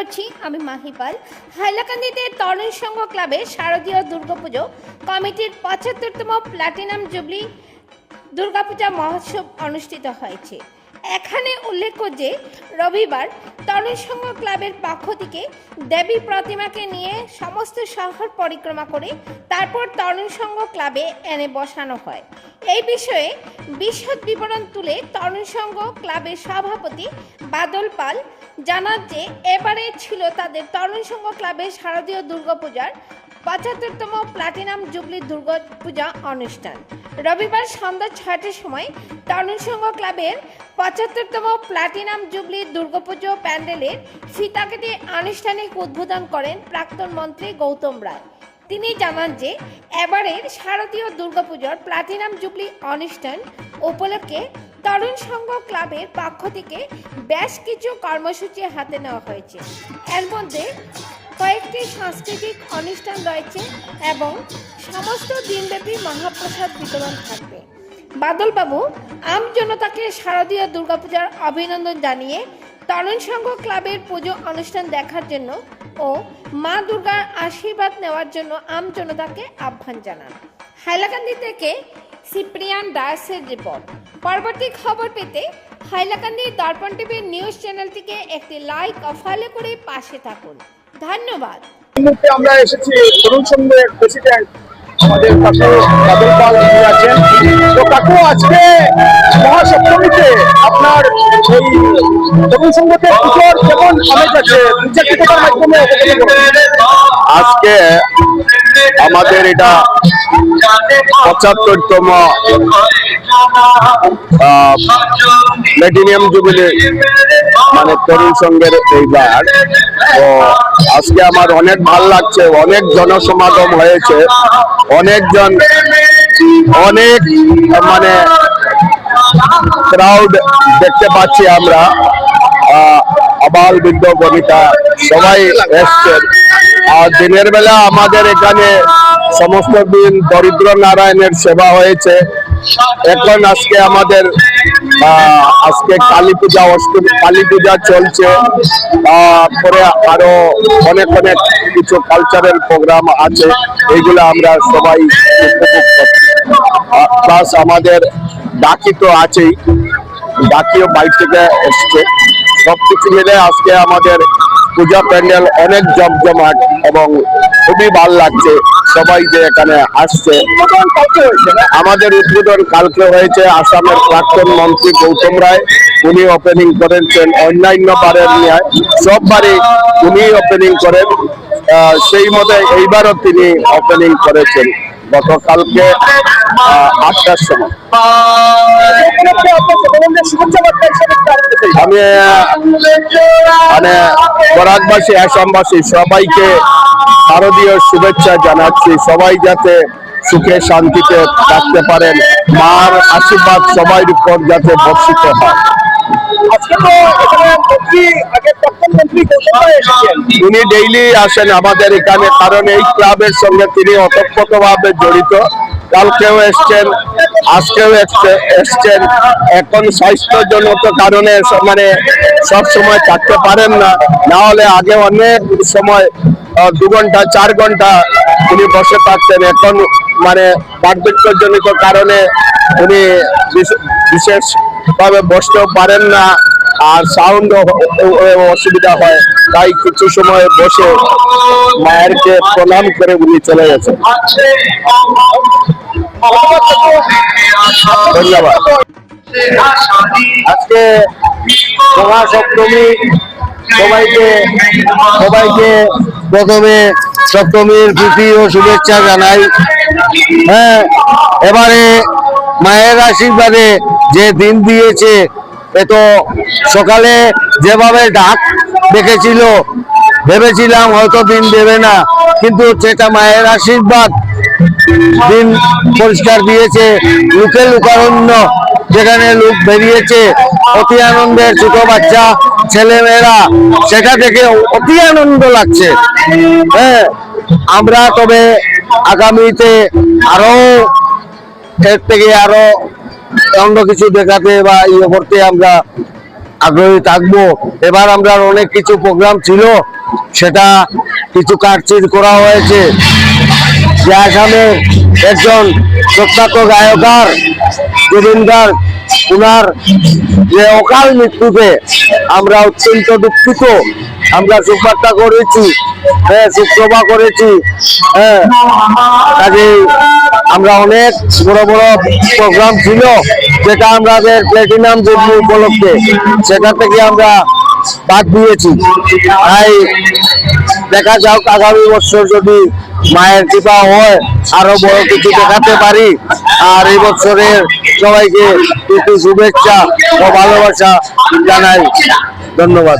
করছি, আমি মাহি পাল। হাইলাকান্দিতে তরুণ সংঘ ক্লাবে শারদীয় দুর্গাপুজো, কমিটির পঁচাত্তরতম প্লাটিনাম জুবলি দুর্গাপূজা মহোৎসব অনুষ্ঠিত হয়েছে। এখানে উল্লেখ্য যে, রবিবার তরুণ সংঘ ক্লাবের পক্ষ থেকে দেবী প্রতিমাকে নিয়ে সমস্ত শহর পরিক্রমা করে তারপর তরুণ সংঘ ক্লাবে এনে বসানো হয়। এই বিষয়ে বিশদ বিবরণ তুলে তরুণ সংঘ ক্লাবের সভাপতি বাদল পাল জানান যে, এবারে ছিল তাদের তরুণ সংঘ ক্লাবের শারদীয় দুর্গাপূজার পঁচাত্তরতম প্লাটিনাম জুবলি দুর্গাপূজা অনুষ্ঠান। রবিবার সন্ধ্যা ছয়টার সময় তরুণ সংঘ ক্লাবের পঁচাত্তরতম প্লাটিনাম জুবলি দুর্গাপুজো প্যান্ডেলের ফিতা কেটে আনুষ্ঠানিক উদ্বোধন করেন প্রাক্তন মন্ত্রী গৌতম রায়। তিনি জানান যে, এবারের শারদীয় দুর্গাপুজোর প্লাটিনাম জুবলি অনুষ্ঠান উপলক্ষে তরুণ সংঘ ক্লাবের পক্ষ থেকে বেশ কিছু কর্মসূচি হাতে নেওয়া হয়েছে। এর মধ্যে কয়েকটি সাংস্কৃতিক অনুষ্ঠান রয়েছে এবং সমস্ত দিনব্যাপী মহাপ্রসাদ বিতরণ থাকবে। বাদলবাবু আম জনতাকে শারদীয় দুর্গাপূজার অভিনন্দন জানিয়ে তরুণ সংঘ ক্লাবের পুজো অনুষ্ঠান দেখার জন্য ও মা দুর্গার আশীর্বাদ নেওয়ার জন্য আম জনতাকে আহ্বান জানান। হাইলাকান্দি থেকে সিপ্রিয়ান দাসের রিপোর্ট। পরবর্তী খবর পেতে হাইলাকান্দি দর্পণ টিভির নিউজ চ্যানেলটিকে একটি লাইক ও ফলো করে পাশে থাকুন। ধন্যবাদ। আমরা এসেছি তরুণ সংঘের প্রেসিডেন্ট আমাদের কাছে বাদল পাল আছেন। তো কাকু, আজকে মহাসপ্তমীতে আপনার এই তরুণ সংঘতে পুজোর কেমন আমেজ আছে? আজকে আমাদের এটা পঁচাত্তরতম প্লেটিনিয়াম জুবিলি মানে তরুণ সংঘের এইবার তো আজকে আমার অনেক ভালো লাগছে, অনেক জনসমাগম হয়েছে, অনেকজন, অনেক মানে ক্রাউড দেখতে পাচ্ছি আমরা। আবাল বৃদ্ধ বনিতা, সবাই এসছেন। আর দিনের বেলা আমাদের এখানে সমস্ত দিন দরিদ্র নারায়ণের সেবা হয়েছে। এখন আজকে আমাদের আজকে কালী পূজা অষ্টমী, কালী পূজা চলছে। তারপরে আরও অনেক অনেক কিছু কালচারাল প্রোগ্রাম আছে, এইগুলো আমরা সবাই প্লাস আমাদের ডাকি তো আছেই ডাকিও বাইক থেকে এসছে। সবকিছু মিলে আজকে আমাদের পূজা প্যান্ডেল অনেক জমজমাট এবং খুবই ভালো লাগছে। সবাই যে এখানে আসছে। আমাদের উদ্বোধন কালকে হয়েছে আসামের প্রাক্তন মন্ত্রী গৌতম রায়। উনি ওপেনিং করেছেন অন্যান্য বারের নিয়ে সববারই উনি ওপেনিং করেন। সেই মতে এইবারও তিনি ওপেনিং করেছেন। গতকালকে আটটার সময়। আমি মানে বরাকবাসী আসামবাসী সবাইকে শারদীয় শুভেচ্ছা জানাচ্ছি। সবাই যাতে সুখে শান্তিতে থাকতে পারেন মার আশীর্বাদ সবাই উপর যাতে বর্ষিত হয়। উনি ডেইলি আসেন আমাদের এখানে কারণ এই ক্লাবের সঙ্গে তিনি অতপ্রতভাবে জড়িত। কালকেও এসছেন আজকেও এসছে- এসছেন। এখন স্বাস্থ্যজনিত কারণে মানে সব সময় থাকতে পারেন না। না হলে আগে অনেক সময় দু ঘণ্টা, চার ঘণ্টা উনি বসে থাকতেন। এখন মানে বার্ধক্যজনিত কারণে উনি বিশ- বিশেষভাবে বসতেও পারেন না। আর সাউন্ড অসুবিধা হয়। তাই কিছু সময় বসে মায়েরকে প্রণাম করে উনি চলে গেছেন। ধন্যবাদ। আজকে মহা সপ্তমী সবাইকে সবাইকে প্রথমে সপ্তমীর প্রীতি ও শুভেচ্ছা জানাই। হ্যাঁ এবারে মায়ের আশীর্বাদে যে দিন দিয়েছে, এ তো সকালে যেভাবে ডাক দেখেছিল, ভেবেছিলাম হয়তো দিন দেবে না, কিন্তু সেটা মায়ের আশীর্বাদ। দিন পরিষ্কার দিয়েছে, লুকে লুকারণ্য, যেখানে লোক বেরিয়েছে, অতি আনন্দের ছোট বাচ্চা ছেলে মেয়েরা সেটা দেখে অতি আনন্দ লাগছে। হ্যাঁ আমরা তবে আগামীতে আরও এর থেকে আরও অন্য কিছু দেখাতে বা ইয়ে করতে আমরা আগ্রহী থাকব। এবার আমরা অনেক কিছু প্রোগ্রাম ছিল, সেটা কিছু কাটচির করা হয়েছে। যে একজন প্রখ্যাত গায়কার জুবিনদার উনার যে অকাল মৃত্যুতে আমরা অত্যন্ত দুঃখিত। আমরা সুপারটা করেছি হ্যাঁ শুক্রবার করেছি হ্যাঁ। আমরা অনেক বড় বড় প্রোগ্রাম ছিল, যেটা আমাদের প্লেটিনাম জুবলি উপলক্ষে, সেটা থেকে আমরা বাদ দিয়েছি। তাই দেখা যাক আগামী বছর যদি মায়ের কৃপা হয়, আরও বড় কিছু দেখাতে পারি। আর এই বছরের সবাইকে একটু শুভেচ্ছা ও ভালোবাসা জানাই। ধন্যবাদ।